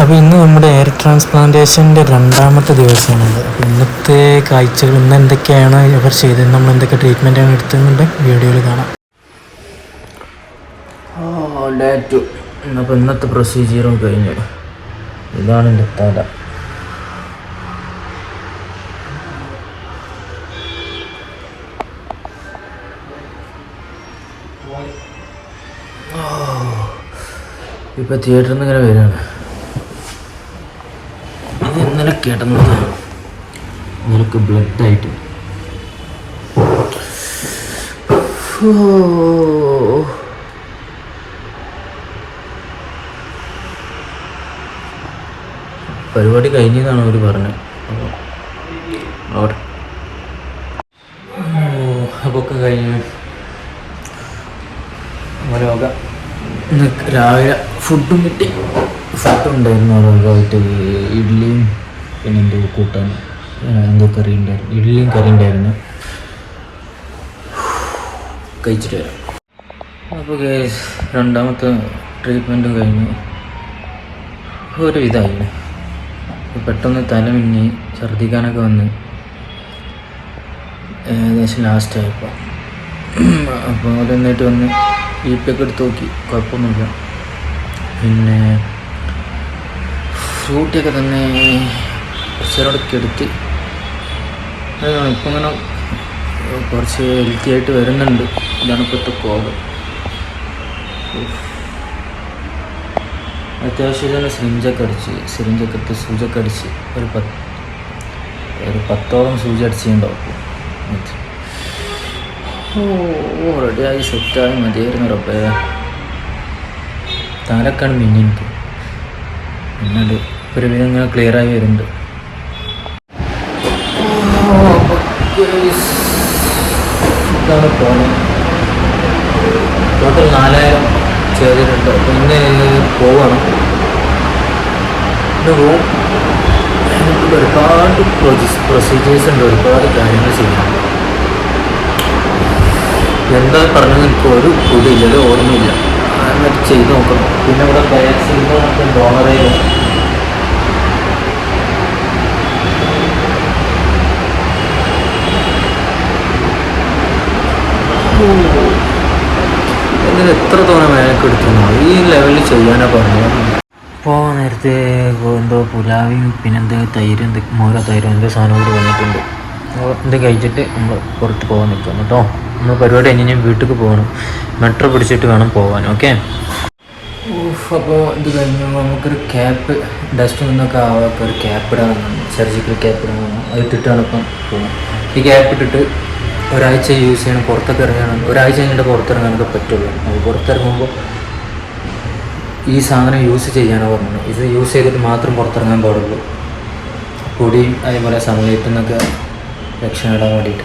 അപ്പോൾ ഇന്ന് നമ്മുടെ എയർ ട്രാൻസ്പ്ലാന്റേഷന്റെ രണ്ടാമത്തെ ദിവസമാണത് അപ്പോൾ ഇന്നത്തെ കാഴ്ചകൾ ഇന്ന് എന്തൊക്കെയാണ് ഇവർ ചെയ്തത്? നമ്മൾ എന്തൊക്കെ ട്രീറ്റ്മെന്റാണ് എടുത്തതെന്നുണ്ട് വീഡിയോയിൽ കാണാം. ഡേറ്റു അപ്പോൾ ഇന്നത്തെ പ്രൊസീജിയറും കഴിഞ്ഞു. ഇതാണ് എന്റെ തല. ഇപ്പോൾ തിയേറ്ററിൽ നിന്ന് ഇങ്ങനെ വരികയാണ്. ഇത് ഇന്നലെ കിടന്നതാണ് നിനക്ക് ബ്ലഡ് ആയിട്ട്. പരിപാടി കഴിഞ്ഞതാണ് അവർ പറഞ്ഞത്. അവിടെ. അപ്പോൾ ഒക്കെ കഴിഞ്ഞു. രോഗ രാവിലെ ഫുഡും കിട്ടി. ഫുഡ് ഉണ്ടായിരുന്നു രോഗമായിട്ട് ഇഡ്ഡലിയും പിന്നെ എന്തോ കൂട്ടാൻ എന്തോ കറി ഉണ്ടായിരുന്നു. ഇഡ്ഡലിയും കറി ഉണ്ടായിരുന്നു. കഴിച്ചിട്ട് വരാം. അപ്പോൾ രണ്ടാമത്തെ ട്രീറ്റ്മെന്റും കഴിഞ്ഞു. ഒരു ഇതായി പെട്ടെന്ന് തല മിന്നി ഛർദ്ദിക്കാനൊക്കെ വന്ന് ഏകദേശം ലാസ്റ്റ് ആയപ്പോൾ അപ്പോൾ അവിടെ എന്നിട്ട് വന്ന് ഇ പി ഒക്കെ എടുത്ത് നോക്കി. കുഴപ്പമൊന്നുമില്ല. പിന്നെ ഫ്രൂട്ടിയൊക്കെ തന്നെ കുറച്ചേരോടൊക്കെ എടുത്ത് അതാണ് ഇപ്പം ഇങ്ങനെ കുറച്ച് ഹെൽത്തി ആയിട്ട് വരുന്നുണ്ട്. ഇതാണ് ഇപ്പോഴത്തെ കോപം അത്യാവശ്യം തന്നെ സിറിഞ്ചൊക്കെ അടിച്ച് സിറിഞ്ചൊക്കെ എടുത്ത് സൂചൊക്കെ അടിച്ച് ഒരു പത്ത് ഒരു പത്തോളം സൂചി അടിച്ചിട്ടുണ്ടാവും ഓ റെഡിയായി സെറ്റായി മതിയായിരുന്നു റബ്ബേ. തലക്കാണ് മിന്നി എനിക്ക് ഒരുവിധം ഒരു വിധം ഇങ്ങനെ ക്ലിയർ ആയി വരുന്നുണ്ട്. ഇതാണ് പോണം ടോട്ടൽ നാലായിരം ചെയ്തിട്ടുണ്ട് പിന്നെ ഇങ്ങനെ പോവാണ്. എനിക്ക് ഒരുപാട് പ്രൊസീജിയേഴ്സ് ഉണ്ട്. ഒരുപാട് കാര്യങ്ങൾ ചെയ്യണം എന്താ പറഞ്ഞത് എനിക്ക് ഒരു കുടിയില്ല ഒരു ഓർമ്മയില്ല. അങ്ങനെ ചെയ്ത് നോക്കണം. പിന്നെ ചെയ്യും എന്നിട്ട് എത്ര തോന്നെ മേലക്കെടുത്തു ഈ ലെവലിൽ ചെയ്യാനാ പറഞ്ഞത്. ഇപ്പോൾ നേരത്തെ എന്തോ പുലാവിയും പിന്നെ എന്തോ തൈര് എന്ത് മോര തൈര് എന്തോ സാധനം കൂടി വന്നിട്ടുണ്ട്. അപ്പോൾ ഇത് കഴിച്ചിട്ട് നമ്മൾ പുറത്ത് പോകാൻ നിൽക്കാം കേട്ടോ. നമ്മൾ പരിപാടി കഴിഞ്ഞ് ഞാൻ വീട്ടിൽ പോകണം. മെട്രോ പിടിച്ചിട്ട് വേണം പോകാൻ ഓക്കെ? അപ്പോൾ ഇത് കഴിഞ്ഞു നമുക്കൊരു ക്യാപ്പ് ഡസ്റ്റ് നിന്നൊക്കെ ആവാത്ത ഒരു ക്യാപ്പ് ഇടാൻ സർജിക്കൽ ക്യാപ്പ് ഇടാൻ അത് ഇട്ടിട്ടാണ് ഇപ്പം പോകുന്നത് ഈ ക്യാപ്പ് ഇട്ടിട്ട് ഒരാഴ്ച യൂസ് ചെയ്യണം പുറത്തൊക്കെ ഇറങ്ങണം. ഒരാഴ്ച കഴിഞ്ഞിട്ട് പുറത്തിറങ്ങാനൊക്കെ പറ്റുള്ളൂ. അപ്പോൾ പുറത്തിറങ്ങുമ്പോൾ ഈ സാധനം യൂസ് ചെയ്യാനാണ് പറഞ്ഞത്. ഇത് യൂസ് ചെയ്തിട്ട് മാത്രം പുറത്തിറങ്ങാൻ പാടുള്ളൂ. പൊടിയും അതേപോലെ സമയത്തു നിന്നൊക്കെ രക്ഷ നേടാൻ വേണ്ടിയിട്ട്.